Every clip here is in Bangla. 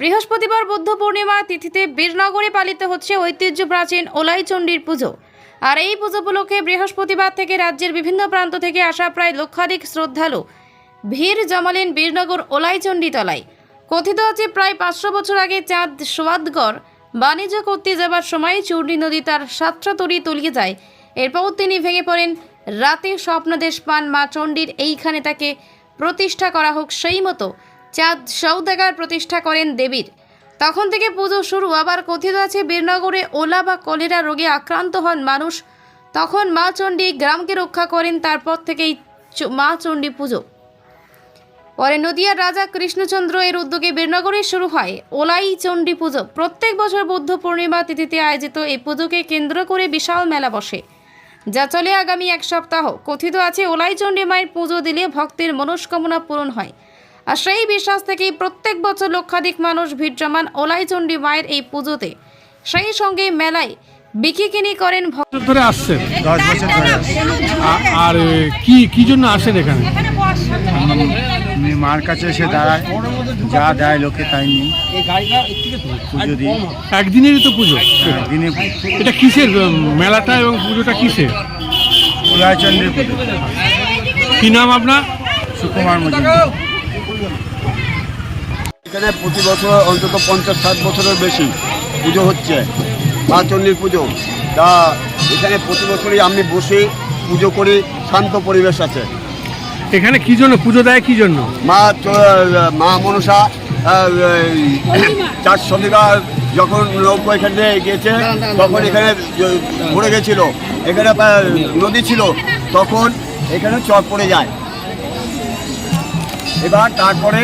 বৃহস্পতিবার বুদ্ধ পূর্ণিমা তিথিতে বীরনগরে পালিত হচ্ছে ঐতিহ্য প্রাচীন ওলাইচণ্ডীর পুজো। আর এই পুজো উপলক্ষে বৃহস্পতিবার থেকে রাজ্যের বিভিন্ন প্রান্ত থেকে আসা প্রায় লক্ষাধিক শ্রদ্ধালু ভিড় জমালেন বীরনগর ওলাইচণ্ডী তলায়। কথিত আছে, প্রায় পাঁচশো বছর আগে চাঁদ সোয়াদগড় বাণিজ্য করতে যাবার সময় চূর্ণী নদী তার সাতটা তরি তলিয়ে যায়। এরপর তিনি ভেঙে পড়েন। রাতে স্বপ্নদেশ পান মা চণ্ডীর। এইখানে তাকে প্রতিষ্ঠা করা হোক সেই মতো চাঁদ সৌদাগার প্রতিষ্ঠা করেন দেবীর। তখন থেকে পুজো শুরু, আবার কথিত আছে বীরনগরে ওলা বা কলেরা রোগে আক্রান্ত হন মানুষ। তখন মা চণ্ডী গ্রামকে রক্ষা করেন, তারপর থেকেই মা চণ্ডী পুজো। পরে নদিয়ার রাজা কৃষ্ণচন্দ্র এর উদ্যোগে বীরনগরে শুরু হয় ওলাই চণ্ডী পুজো। প্রত্যেক বছর বুদ্ধ পূর্ণিমা তিথিতে আয়োজিত এই পুজোকে কেন্দ্র করে বিশাল মেলা বসে, যা চলে আগামী এক সপ্তাহ। কথিত আছে, ওলাই চণ্ডী মায়ের পুজো দিলে ভক্তের মনস্কামনা পূরণ হয়। আর সেই বিশ্বাস থেকেই প্রত্যেক বছর লক্ষাধিক মানুষ ভিড় জমান ওলাই চণ্ডী মায়ের এই পুজোতে। সেই সঙ্গে মেলায় বিকিকিনি করেন ধরে আসছেন? দশ বছর ধরে আসছি। আর কি কি জন্য আসেন এখানে? আমি মার কাছে এসে দাঁড়ায় যা দেয় লোকে তাই নিই। পুজো দিই একদিনেরই তো পুজো। দিনে এটা কিসের মেলাটা এবং পুজোটা কিসের? উদয়চন্দ্রের পুজো। কি নাম আপনার? সুকুমার মজুমদার। এখানে প্রতি বছর অন্তত পঞ্চাশ ষাট বছরের বেশি পুজো হচ্ছে মা চণ্ডীর পুজো। তা এখানে প্রতি বছরই আমি বসে পুজো করি শান্ত পরিবেশ আছে। এখানে কি জন্য পুজো দেয় কি জন্য? মা মা মনসা চার শতিকার যখন নৌকো এখানে গিয়েছে তখন এখানে ভরে গেছিল। এখানে নদী ছিল তখন এখানে চর পড়ে যায়। এবার তারপরে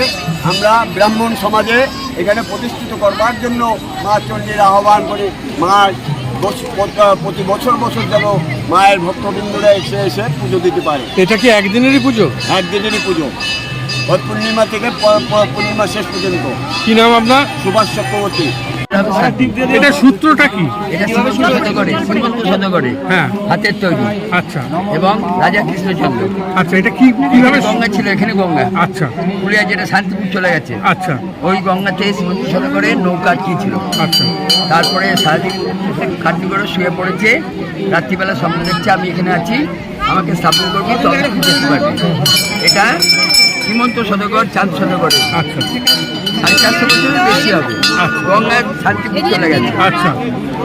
আমরা ব্রাহ্মণ সমাজে এখানে প্রতিষ্ঠিত করবার জন্য মা চণ্ডীর আহ্বান করি। মা প্রতি বছর বছর যেন মায়ের ভক্তবৃন্দরা এসে এসে পুজো দিতে পারে। এটা কি একদিনেরই পুজো? একদিনেরই পুজো। পূর্ণিমা থেকে পূর্ণিমা শেষ পর্যন্ত। কি নাম আপনার? সুভাষ চক্রবর্তী। এটা সূত্রটা কি? এটা শ্রীমন্ত শতকরে শ্রীমন্ত শতকরে হ্যাঁ। হাতের তৈরি। আচ্ছা। এবং রাজা কৃষ্ণচন্দ্র। আচ্ছা এটা কি কীভাবে গঙ্গা ছিল এখানে গঙ্গা। আচ্ছা। পুলিয়া যেটা শান্তিপুর চলে গেছে আচ্ছা। ওই গঙ্গাতে শ্রীমন্ত শতকরে নৌকা আটকিয়েছিল আচ্ছা। তারপরে সারাদিন খাটনি করে শুয়ে পড়েছে রাত্রিবেলা স্বপ্ন দেখছে আমি এখানে আছি আমাকে স্থাপন করবি এটা শ্রীমন্ত শতকর চাঁদ শতকরে আচ্ছা। সাড়ে চারশো বছরের বেশি হবে। গঙ্গা শান্তিপুর চলে গেছে। আচ্ছা।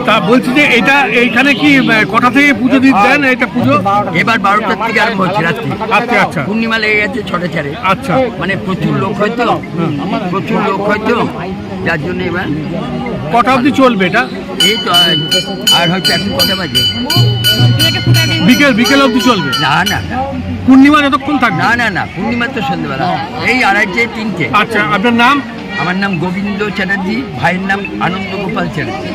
তা বলছি যে এটা এইখানে কি কটা থেকে পুজো দিতে দেন এটা পুজো? এবার বারোটার থেকে আরম্ভ হচ্ছে রাত্রি। আচ্ছা আচ্ছা। পূর্ণিমা লেগে গেছে ছটা চারে। আচ্ছা। মানে প্রচুর লোক হয়তো প্রচুর লোক হয়তো যার জন্য এবার কটা অবধি চলবে এটা? এই তো আর- আর হয়তো এখন কটা বাজে? বিকেল বিকেল অবধি চলবে? না না। পূর্ণিমা যতক্ষণ থাকবে? না না না পূর্ণিমা তো সন্ধ্যেবেলা। এই আড়াইটে তিনটে। আচ্ছা আপনার নাম? আমার নাম গোবিন্দ চ্যাটার্জি ভাইয়ের নাম আনন্দ গোপাল চ্যাটার্জি।